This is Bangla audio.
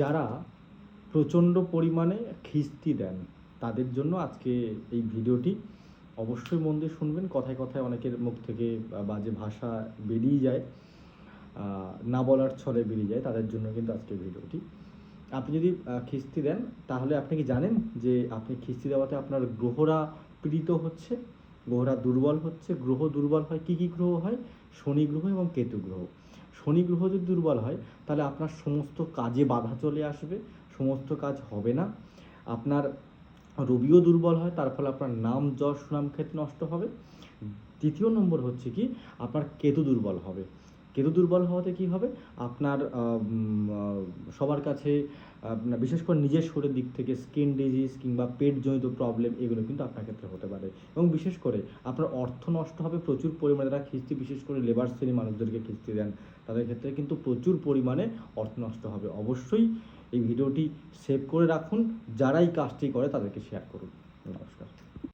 যারা প্রচণ্ড পরিমাণে খিস্তি দেন, তাদের জন্য আজকে এই ভিডিওটি অবশ্যই মন দিয়ে শুনবেন। কথায় কথায় অনেকের মুখ থেকে বাজে ভাষা বেরিয়ে যায় না বলার ছলে বেরিয়ে যায়, তাদের জন্য কিন্তু আজকে ভিডিওটি। আপনি যদি খিস্তি দেন, তাহলে আপনি কি জানেন যে আপনি খিস্তি দেওয়াতে আপনার গ্রহরা পীড়িত হচ্ছে? গ্রহরা দুর্বল হচ্ছে, গ্রহ দুর্বল হয়, কী কী গ্রহ হয়? শনি গ্রহ এবং কেতু গ্রহ। শনি গ্রহ যদি দুর্বল হয়, তাহলে আপনার সমস্ত কাজে বাধা চলে আসবে, সমস্ত কাজ হবে না। আপনার রবিও দুর্বল হয়, তার ফলে আপনার নাম যশ সুনাম ক্ষেত্রে নষ্ট হবে। তৃতীয় নম্বর হচ্ছে কি? আপনার কেতু দুর্বল হবে। কেতু দুর্বল হওয়াতে কি হবে? আপনার সবার কাছে বিশেষ করে নিজের শরীরের দিক থেকে স্কিন ডিজিজ কিংবা পেটজনিত প্রবলেম এগুলো কিন্তু আপনার ক্ষেত্রে হতে পারে। এবং বিশেষ করে আপনার অর্থ নষ্ট হবে, প্রচুর পরিমাণে যারা খিস্তি, বিশেষ করে লেবার শ্রেণি মানুষদেরকে খিস্তি দেন। তাদের ক্ষেত্রে কিন্তু প্রচুর পরিমাণে অর্থ নষ্ট হবে। অবশ্যই এই ভিডিওটি সেভ করে রাখুন। যারাই কাজটি করে তাদেরকে শেয়ার করুন। নমস্কার।